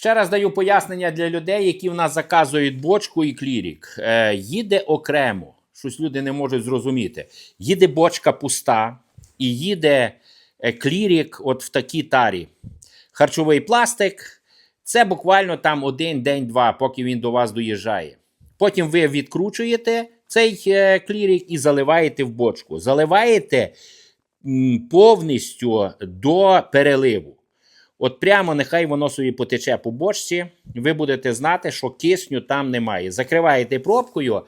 Ще раз даю пояснення для людей, які в нас заказують бочку і клірік. Е, їде окремо, щось люди не можуть зрозуміти. Їде бочка пуста і їде е, клірік от в такій тарі. Харчовий пластик. Це буквально там один день-два, поки він до вас доїжджає. Потім ви відкручуєте цей е, клірік і заливаєте в бочку. Заливаєте повністю до переливу. От прямо нехай воно собі потече по бочці, ви будете знати, що кисню там немає. Закриваєте пробкою.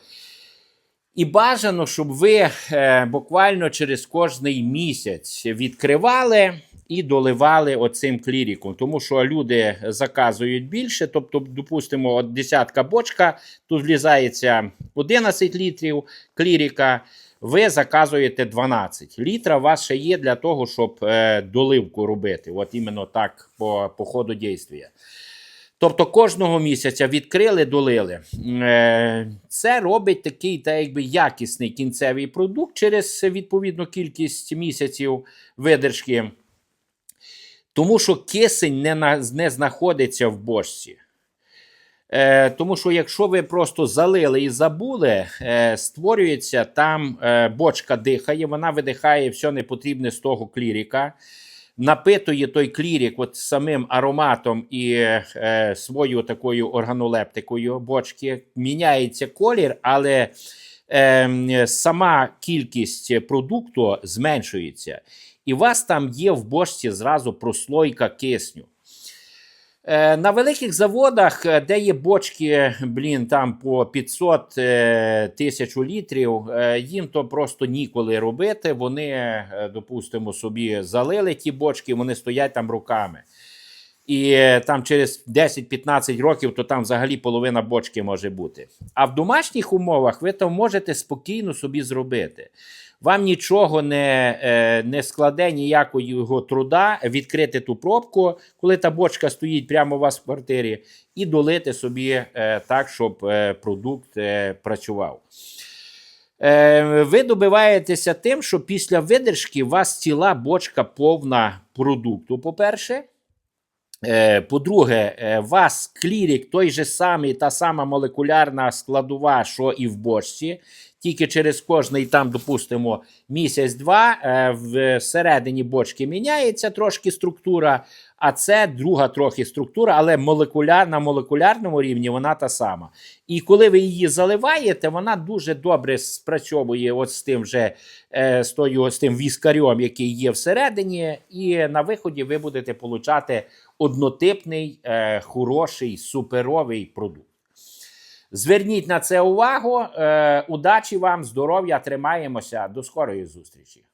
І бажано, щоб ви е, буквально через кожний місяць відкривали і доливали оцим кліріком. Тому що люди заказують більше. Тобто, допустимо, от десятка бочка, тут влізається 11 літрів кліріка. Ви заказуєте 12. Літра у вас ще є для того, щоб е, доливку робити. От іменно так по, по ходу дійства. Тобто кожного місяця відкрили, долили. Е, Це робить такий так якби якісний кінцевий продукт через відповідну кількість місяців видержки. Тому що кисень не, не знаходиться в бочці. Е, тому що якщо ви просто залили і забули, е, створюється там е, бочка дихає, вона видихає все непотрібне з того кліріка, напитує той клірік от самим ароматом і е, свою такою органолептикою бочки, міняється колір, але е, сама кількість продукту зменшується. І у вас там є в бочці зразу прослойка кисню. Е, На великих заводах, е, де є бочки, блін, там по 500 е, тисяч літрів, їм то просто ніколи робити. Вони, допустимо, собі залили ті бочки, вони стоять там руками. І е, там через 10-15 років, то там взагалі половина бочки може бути. А в домашніх умовах ви то можете спокійно собі зробити. Вам нічого не, е, не складе ніякого його труда відкрити ту пробку, коли та бочка стоїть прямо у вас в квартирі, і долити собі е, так, щоб продукт працював. Ви добиваєтеся тим, що після видержки у вас ціла бочка повна продукту, по-перше. Е, По-друге, е, вас клірік той же самий, та сама молекулярна складова, що і в бочці. Тільки через кожний там, допустимо, місяць-два е, всередині бочки міняється трошки структура, а це друга трохи структура, але молекуляр, на молекулярному рівні вона та сама. І коли ви її заливаєте, вона дуже добре спрацьовує от з тим вже е, з, тою, з тим віскарем, який є всередині, і на виході ви будете получати однотипний, е, хороший, суперовий продукт. Зверніть на це увагу. Е, удачі вам, здоров'я, тримаємося. До скорої зустрічі.